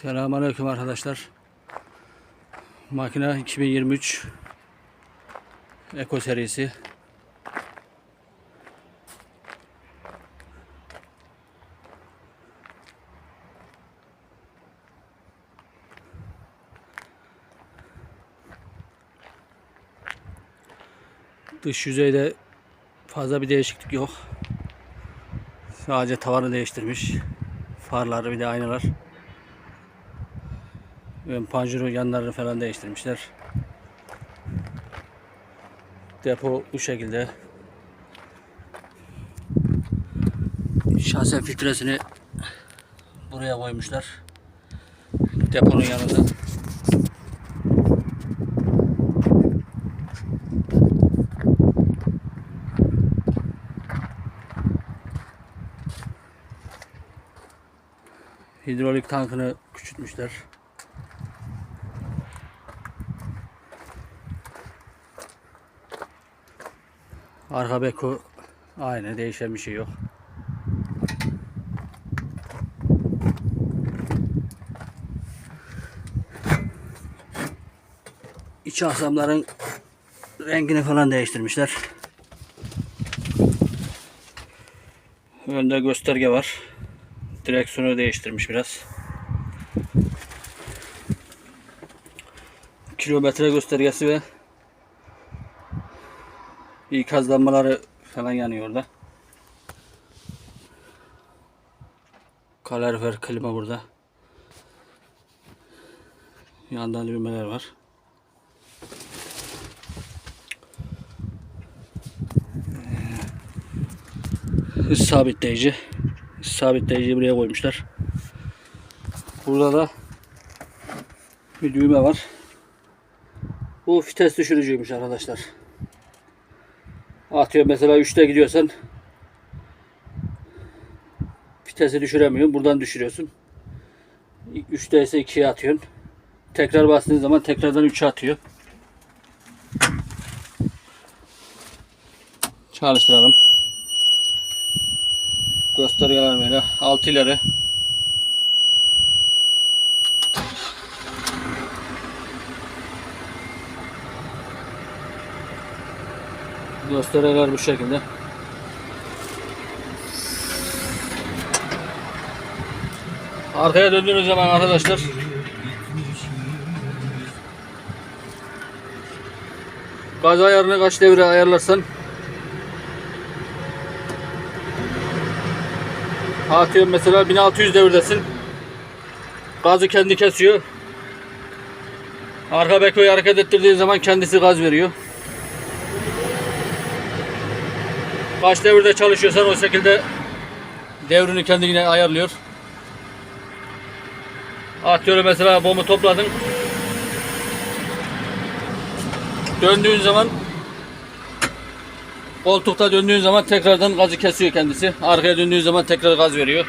Selamünaleyküm arkadaşlar. Makine 2023 Eko serisi. Dış yüzeyde fazla bir değişiklik yok. Sadece tavanı değiştirmiş. Farları bir de aynalar. Ön panjuru yanlarını falan değiştirmişler. Depo bu şekilde. Şahsen filtresini buraya koymuşlar. Deponun yanında. Hidrolik tankını küçültmüşler. Arka beko aynı değişen bir şey yok. İç aksamların rengini falan değiştirmişler. Önde gösterge var. Direksiyonu değiştirmiş biraz. Kilometre göstergesi ve İkaz lambaları falan yanıyor orada. Kalorifer klima burada. Yandan düğmeler var. Hız sabitleyici. Hız sabitleyiciyi buraya koymuşlar. Burada da bir düğme var. Bu vites düşürücüymüş arkadaşlar. Atıyor mesela 3'te gidiyorsan vitesi düşüremiyorsun. Buradan düşürüyorsun. 3'te ise 2'ye atıyorsun. Tekrar bastığın zaman tekrardan 3'e atıyor. Çalıştıralım. Göstergeler böyle. 6 ileri. Göstergeler bu şekilde. Arkaya döndüğünüz zaman arkadaşlar Gaz ayarını kaç devre ayarlarsan Atıyorum mesela 1600 devirdesin Gazı kendi kesiyor. Arka bekoyu hareket ettirdiğin zaman kendisi gaz veriyor Kaç devirde çalışıyorsan o şekilde devrini kendine ayarlıyor. Atıyorum mesela bomu topladın. Döndüğün zaman koltukta döndüğün zaman tekrardan gazı kesiyor kendisi. Arkaya döndüğün zaman tekrar gaz veriyor.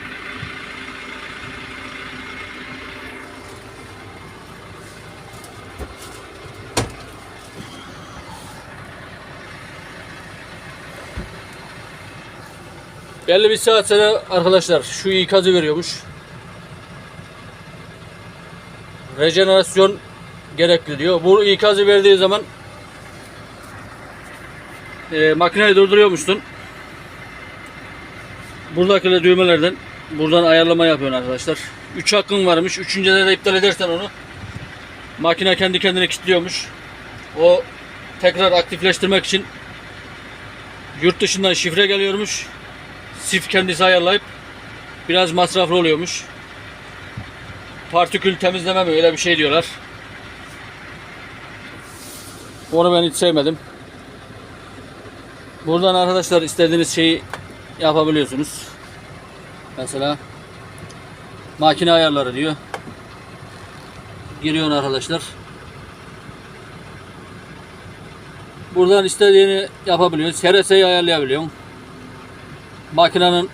Belli bir saat sonra arkadaşlar şu ikazı veriyormuş. Rejenerasyon gerekli diyor. Bu ikazı verdiği zaman e, makineyi durduruyormuşsun. Buradaki düğmelerden buradan ayarlama yapıyorsun arkadaşlar. 3 hakkın varmış. Üçüncüde de iptal edersen onu makine kendi kendine kilitliyormuş. O tekrar aktifleştirmek için yurt dışından şifre geliyormuş. Sif kendisi ayarlayıp biraz masraflı oluyormuş. Partikül temizleme mi öyle bir şey diyorlar. Onu ben hiç sevmedim. Buradan arkadaşlar istediğiniz şeyi yapabiliyorsunuz. Mesela makine ayarları diyor. Giriyorsun arkadaşlar. Buradan istediğini yapabiliyorsun. SRS'yi ayarlayabiliyorsun. Makinenin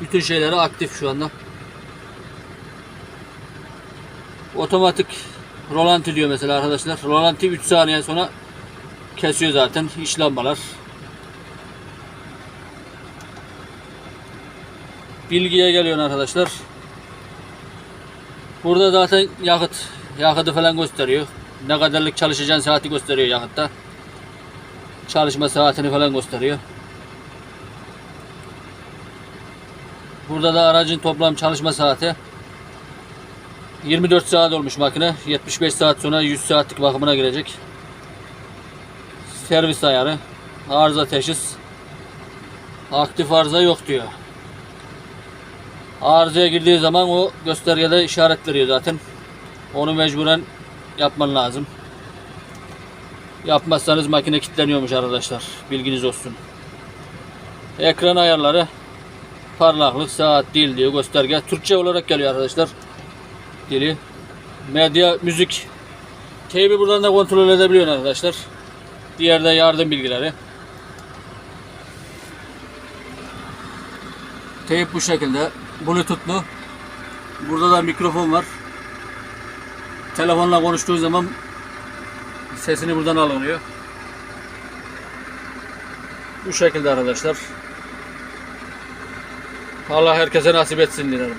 bütün şeyleri aktif şu anda. Otomatik rolanti diyor mesela arkadaşlar. Rolanti 3 saniye sonra kesiyor zaten iç lambalar. Bilgiye geliyor arkadaşlar. Bu Burada zaten yakıt, yakıtı falan gösteriyor. Ne kadarlık çalışacağın saati gösteriyor yakıtta. Çalışma saatini falan gösteriyor. Burada da aracın toplam çalışma saati 24 saat olmuş makine. 75 saat sonra 100 saatlik bakımına girecek. Servis ayarı, arıza teşhis, aktif arıza yok diyor. Arızaya girdiği zaman o göstergede işaret zaten. Onu mecburen yapman lazım. Yapmazsanız makine kilitleniyormuş arkadaşlar. Bilginiz olsun. Ekran ayarları parlaklık, saat, dil diyor gösterge. Türkçe olarak geliyor arkadaşlar. Dili. Medya, müzik. Teybi buradan da kontrol edebiliyorsun arkadaşlar. Diğer de yardım bilgileri. Teyp bu şekilde. Bluetooth'lu. Burada da mikrofon var. Telefonla konuştuğu zaman sesini buradan alınıyor. Bu şekilde arkadaşlar. Allah herkese nasip etsin dilerim.